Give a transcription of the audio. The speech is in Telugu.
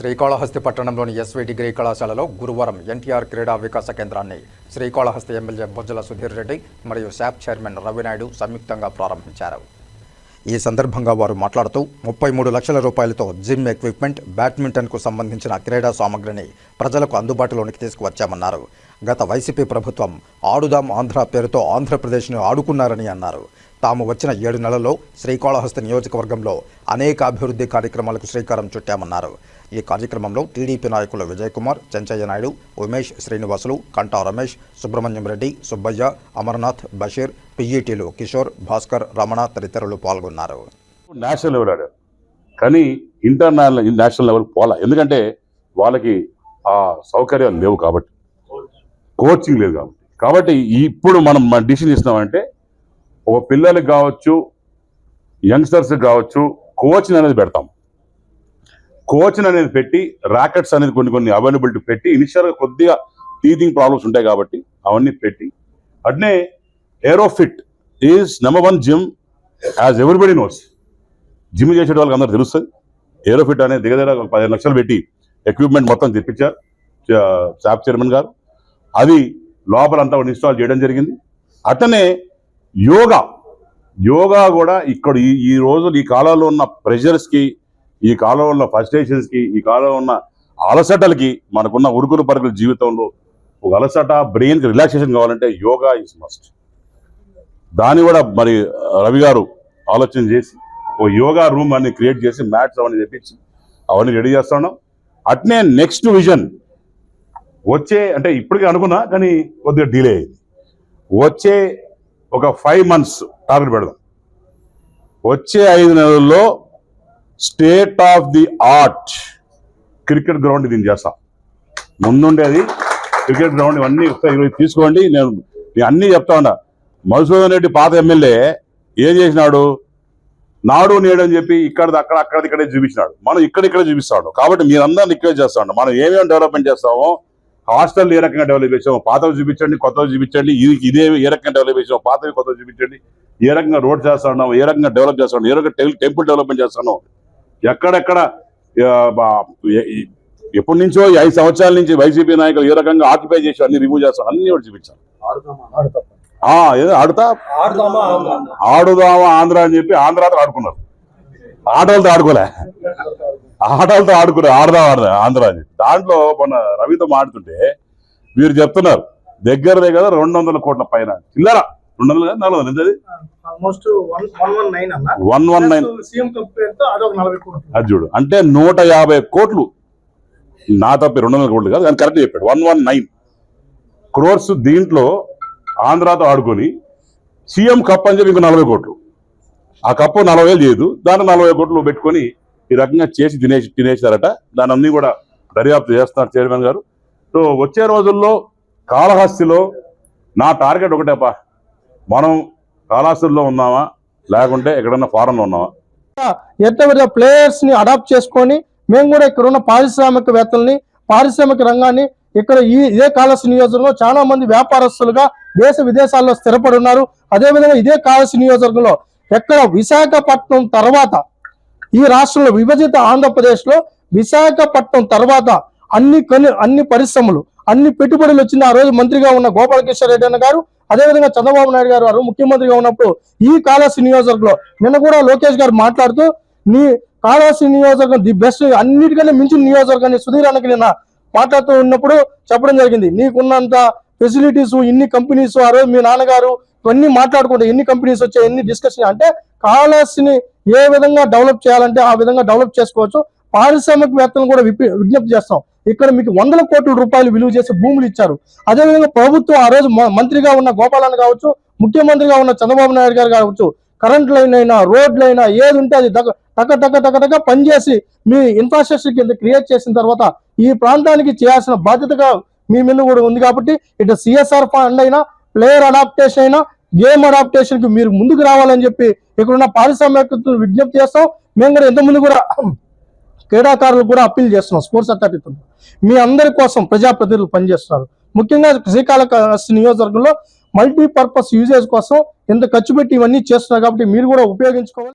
శ్రీకాళహస్తి పట్టణంలోని ఎస్వీ డిగ్రీ కళాశాలలో గురువారం ఎన్టీఆర్ క్రీడా వికాస కేంద్రాన్ని శ్రీకాళహస్తి ఎమ్మెల్యే బొజ్జల సుధీర్ రెడ్డి మరియు శాప్ చైర్మన్ రవినాయుడు సంయుక్తంగా ప్రారంభించారు. ఈ సందర్భంగా వారు మాట్లాడుతూ ముప్పై మూడు లక్షల రూపాయలతో జిమ్ ఎక్విప్మెంట్ బ్యాడ్మింటన్కు సంబంధించిన క్రీడా సామగ్రిని ప్రజలకు అందుబాటులోనికి తీసుకువచ్చామన్నారు. గత వైసీపీ ప్రభుత్వం ఆడుదాం ఆంధ్ర పేరుతో ఆంధ్రప్రదేశ్ను ఆడుకున్నారని అన్నారు. తాము వచ్చిన ఏడు నెలల్లో శ్రీకాళహస్తి నియోజకవర్గంలో అనేక అభివృద్ధి కార్యక్రమాలకు శ్రీకారం చుట్టామన్నారు. ఈ కార్యక్రమంలో టీడీపీ నాయకులు విజయకుమార్ చెంచయ్య నాయుడు ఉమేష్ శ్రీనివాసులు కంటా రమేష్ సుబ్రహ్మణ్యం రెడ్డి సుబ్బయ్య అమర్నాథ్ బషీర్ పిఈటీలు కిషోర్ భాస్కర్ రమణ తదితరులు పాల్గొన్నారు. నేషనల్ లెవెల్ ఆడారు కానీ ఇంటర్నల్ నేషనల్ లెవెల్ పోలా. ఎందుకంటే వాళ్ళకి ఆ సౌకర్యాలు లేవు కాబట్టి. కోచింగ్ లేదు కాబట్టి. కాబట్టి ఇప్పుడు మనం డిసిషన్ ఇస్తున్నామంటే ఒక పిల్లలకి కావచ్చు యంగ్స్టర్స్ కావచ్చు కోచింగ్ అనేది పెడతాం. కోచింగ్ అనేది పెట్టి ర్యాకెట్స్ అనేది కొన్ని కొన్ని అవైలబిలిటీ పెట్టి ఇనిషియల్గా కొద్దిగా టీచింగ్ ప్రాబ్లమ్స్ ఉంటాయి కాబట్టి అవన్నీ పెట్టి అట్నే Aerofit is number one gym as everybody knows gym చేసే వాళ్ళకి అందరూ తెలుస్తుంది. ఏరోఫిట్ అనేది దగ్గర దగ్గర ఒక పదిహేను లక్షలు పెట్టి ఎక్విప్మెంట్ మొత్తం తెప్పించారు శాప్ చైర్మన్ గారు. అది లోపలంతా అంతా ఇన్స్టాల్ చేయడం జరిగింది. అట్లనే యోగా. యోగా కూడా ఇక్కడ ఈ ఈ రోజు ఈ కాలంలో ఉన్న ప్రెషర్స్కి ఈ కాలంలో ఉన్న ఫ్రస్ట్రేషన్స్కి ఈ కాలంలో ఉన్న అలసటలకి మనకున్న ఉరుకులు పరుగుల జీవితంలో ఒక అలసట బ్రెయిన్కి రిలాక్సేషన్ కావాలంటే యోగా ఇస్ మస్ట్ దాన్ని కూడా మరి రవి గారు ఆలోచన చేసి ఓ యోగా రూమ్ అన్ని క్రియేట్ చేసి మ్యాట్స్ అవన్నీ తెప్పించి అవన్నీ రెడీ చేస్తున్నాం. అట్నే నెక్స్ట్ విజన్ వచ్చే అంటే ఇప్పటికే అనుకున్నా కానీ కొద్దిగా డిలే అయింది. వచ్చే ఒక ఫైవ్ మంత్స్ టార్గెట్ పెడదాం. వచ్చే ఐదు నెలల్లో state of the art cricket ground దీన్ని చేస్తాం. ముందుండేది క్రికెట్ గ్రౌండ్ ఇవన్నీ ఒకసారి తీసుకోండి. నేను నేను అన్నీ చెప్తా ఉన్నా. మధుసూదన్ రెడ్డి పాత ఎమ్మెల్యే ఏం చేసినాడు? నాడు నేడు అని చెప్పి ఇక్కడ అక్కడ అక్కడ ఇక్కడే చూపించినాడు. మనం ఇక్కడ ఇక్కడ చూపిస్తాడు కాబట్టి మీరందరిని రిక్వెస్ట్ చేస్తాడు మనం ఏమేమి డెవలప్మెంట్ చేస్తామో హాస్టల్ ఏ రకంగా డెవలప్ చేసామో పాతవి చూపించండి కొత్తవి చూపించండి ఇది ఇదే ఏ రకంగా డెవలప్ చేసామో పాతవి కొత్తవి చూపించండి. ఏ రకంగా రోడ్ చేస్తున్నాం ఏ రకంగా డెవలప్ చేస్తున్నాం ఏ రకంగా టెంపుల్ డెవలప్మెంట్ చేస్తున్నాం ఎక్కడెక్కడ ఎప్పటి నుంచో ఐదు సంవత్సరాల నుంచి వైసీపీ నాయకులు ఏ రకంగా ఆక్యుపై చేసి అన్ని రిమూవ్ చేస్తాం అన్ని కూడా ఏదో ఆడుతా? ఆడుదామా ఆంధ్ర అని చెప్పి ఆంధ్రాతో ఆడుకున్నారు. ఆటలతో ఆడుకోలే. ఆటలతో ఆడుకున్నారు ఆడదాం ఆడదాం ఆంధ్ర అని దాంట్లో మొన్న రవితో మాడుతుంటే వీరు చెప్తున్నారు దగ్గర దగ్గర రెండు వందల కోట్ల పైన. చిల్లర రెండు వందలు కాదు, నాలుగు వందలు ఎంతది? వన్ వన్ నైన్ నలభై అది చూడు. అంటే నూట యాభై కోట్లు. నా తప్పి రెండు వందల కోట్లు కాదు కానీ కరెక్ట్ చెప్పాడు. వన్ వన్ నైన్ క్రోర్స్ దీంట్లో ఆంధ్రాతో ఆడుకొని సీఎం కప్ అని చెప్పి ఇంకో నలభై కోట్లు. ఆ కప్పు నలభై వేలు చేయదు. దాన్ని నలభై కోట్లు పెట్టుకొని ఈ రకంగా చేసి తినేసి తినేసారట దాని అన్ని కూడా దర్యాప్తు చేస్తున్నారు చైర్మన్ గారు. సో వచ్చే రోజుల్లో కాళహస్తిలో నా టార్గెట్ ఒకటేపా. మనం కాళహస్తిలో ఉన్నామా? లేకుంటే ఎక్కడన్నా ఫారెన్లో ఉన్నామా? ఎట్ట ప్లేయర్స్ని అడాప్ట్ చేసుకొని మేము కూడా ఇక్కడ ఉన్న పారిశ్రామికవేత్తల్ని పారిశ్రామిక రంగాన్ని ఇక్కడ ఈ ఇదే కాళహస్తి నియోజకంలో చాలా మంది వ్యాపారస్తులుగా దేశ విదేశాల్లో స్థిరపడి ఉన్నారు. అదేవిధంగా ఇదే కాళహస్తి నియోజకవర్గంలో ఎక్కడ విశాఖపట్నం తర్వాత ఈ రాష్ట్రంలో విభజిత ఆంధ్రప్రదేశ్లో విశాఖపట్నం తర్వాత అన్ని అన్ని పరిశ్రమలు అన్ని పెట్టుబడులు వచ్చింది. ఆ రోజు మంత్రిగా ఉన్న గోపాలకృష్ణ రెడ్డి అన్న గారు అదేవిధంగా చంద్రబాబు నాయుడు గారు వారు ముఖ్యమంత్రిగా ఉన్నప్పుడు ఈ కాళహస్తి నియోజకవర్గంలో నిన్న కూడా లోకేష్ గారు మాట్లాడుతూ నీ కాళహస్తి నియోజకవర్గం ది బెస్ట్ అన్నిటికన్నా మించిన నియోజకవర్గాన్ని సుధీర్ అన్నకి నిన్న మాట్లాడుతూ ఉన్నప్పుడు చెప్పడం జరిగింది. నీకున్నంత ఫెసిలిటీస్ ఇన్ని కంపెనీస్ ఆ రోజు మీ నాన్నగారు ఇవన్నీ మాట్లాడుకుంటే ఎన్ని కంపెనీస్ వచ్చాయి ఎన్ని డిస్కషన్ అంటే కాళహస్తిని ఏ విధంగా డెవలప్ చేయాలంటే ఆ విధంగా డెవలప్ చేసుకోవచ్చు. పారిశ్రామికవేత్తలను కూడా విజ్ఞప్తి చేస్తాం. ఇక్కడ మీకు వందల కోట్ల రూపాయలు విలువ చేసే భూములు ఇచ్చారు. అదేవిధంగా ప్రభుత్వం ఆ రోజు మంత్రిగా ఉన్న గోపాలన్న కావచ్చు ముఖ్యమంత్రిగా ఉన్న చంద్రబాబు నాయుడు గారు కావచ్చు కరెంట్ లైన్ అయినా రోడ్లు అయినా ఏది ఉంటే అది దగ్గ టక టక టక టక పనిచేసి మీ ఇన్ఫ్రాస్ట్రక్చర్ కింద క్రియేట్ చేసిన తర్వాత ఈ ప్రాంతానికి చేయాల్సిన బాధ్యతగా మీ మీద కూడా ఉంది కాబట్టి ఇటు సిఎస్ఆర్ ఫండ్ అయినా ప్లేయర్ అడాప్టేషన్ అయినా గేమ్ అడాప్టేషన్కి మీరు ముందుకు రావాలని చెప్పి ఇక్కడున్న పారిశ్రామికతను విజ్ఞప్తి చేస్తాం. మేము కూడా ఇంతకుముందు కూడా క్రీడాకారులు కూడా అప్పీల్ చేస్తున్నాం స్పోర్ట్స్ అథారిటీతో మీ అందరి కోసం ప్రజాప్రతినిధులు పనిచేస్తున్నారు. ముఖ్యంగా శ్రీకాళహస్తి నియోజకవర్గంలో మల్టీపర్పస్ యూజేజ్ కోసం ఎంత ఖర్చు పెట్టి ఇవన్నీ చేస్తున్నారు కాబట్టి మీరు కూడా ఉపయోగించుకోవాలి.